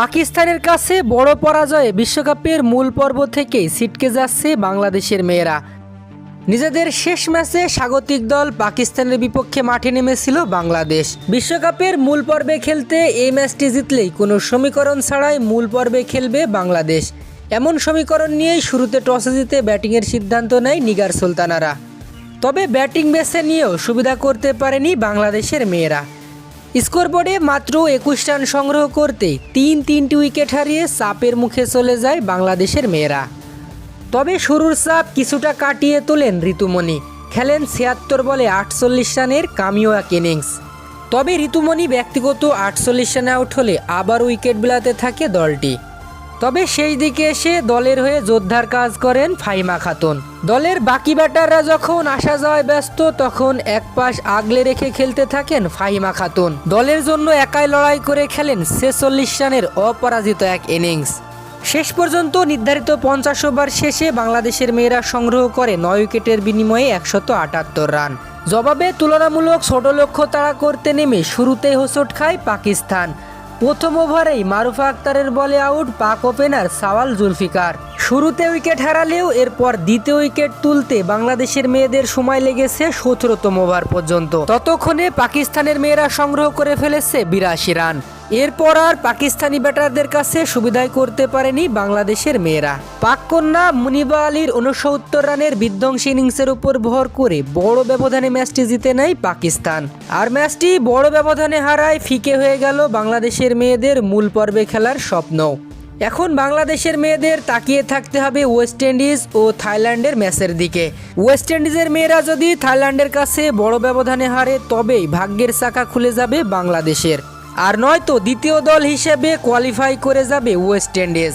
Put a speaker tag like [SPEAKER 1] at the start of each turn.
[SPEAKER 1] পাকিস্তানের কাছে বড় পরাজয়ে বিশ্বকাপের মূল পর্ব থেকেই ছিটকে যাচ্ছে বাংলাদেশের মেয়েরা। নিজেদের শেষ ম্যাচে স্বাগতিক দল পাকিস্তানের বিপক্ষে মাঠে নেমেছিল বাংলাদেশ। বিশ্বকাপের মূল পর্বে খেলতে এই ম্যাচটি জিতলেই কোনো সমীকরণ ছাড়াই মূল পর্বে খেলবে বাংলাদেশ। এমন সমীকরণ নিয়েই শুরুতে টসে জিতে ব্যাটিংয়ের সিদ্ধান্ত নেয় নিগার সুলতানারা। তবে ব্যাটিং বেছে নিয়েও সুবিধা করতে পারেনি বাংলাদেশের মেয়েরা। স্কোরবোর্ডে মাত্র একুশ রান সংগ্রহ করতে তিন তিনটি উইকেট হারিয়ে সাপের মুখে চলে যায় বাংলাদেশের মেয়েরা। তবে শুরুর সাপ কিছুটা কাটিয়ে তোলেন ঋতুমণি। খেলেন ছিয়াত্তর বলে আটচল্লিশ রানের কামিও এক ইনিংস। তবে ঋতুমণি ব্যক্তিগত আটচল্লিশ রানে আউট হলে আবার উইকেট বিলাতে থাকে দলটি। তবে সেই দিকে এসে দলের হয়ে যোদ্ধার কাজ করেন ফাইমা খাতুন। দলের বাকি ব্যাটাররা যখন আসা যাওয়ায় ব্যস্ত, তখন এক পাশ আগলে রেখে খেলতে থাকেন ফাহিমা খাতুন। দলের জন্য একাই লড়াই করে খেলেন ছেচল্লিশ রানের অপরাজিত এক ইনিংস। শেষ পর্যন্ত নির্ধারিত পঞ্চাশ ওভার শেষে বাংলাদেশের মেয়েরা সংগ্রহ করে নয় উইকেটের বিনিময়ে একশত আটাত্তর রান। জবাবে তুলনামূলক ছোট লক্ষ্য তাড়া করতে নেমে শুরুতেই হোঁচট খায় পাকিস্তান। প্রথম ওভারেই মারুফা আক্তারের বলে আউট, পাক ওপেনার সাওয়াল জুলফিকার। শুরুতে উইকেট হারালেও এরপর দ্বিতীয় উইকেট তুলতে বাংলাদেশের মেয়েদের সময় লেগেছে সতেরোতম ওভার পর্যন্ত। ততক্ষণে পাকিস্তানের মেয়েরা সংগ্রহ করে ফেলেছে বিরাশি রান। এরপর আর পাকিস্তানি ব্যাটারদের কাছে সুবিধাই করতে পারেনি বাংলাদেশের মেয়েরা। পাক কন্যা মুনিবা আলীর উনসত্তর রানের বিধ্বংসী ইনিংসের উপর ভর করে বড় ব্যবধানে ম্যাচটি জিতে নেয় পাকিস্তান। আর ম্যাচটি বড় ব্যবধানে হারায় ফিকে হয়ে গেল বাংলাদেশের মেয়েদের মূল পর্বে খেলার স্বপ্ন। এখন বাংলাদেশের মেয়েদের তাকিয়ে থাকতে হবে ওয়েস্ট ইন্ডিজ ও থাইল্যান্ডের ম্যাচের দিকে। ওয়েস্ট ইন্ডিজের মেয়েরা যদি থাইল্যান্ডের কাছে বড় ব্যবধানে হারে, তবেই ভাগ্যের চাকা খুলে যাবে বাংলাদেশের। আর নয়তো দ্বিতীয় দল হিসেবে কোয়ালিফাই করে যাবে ওয়েস্ট ইন্ডিজ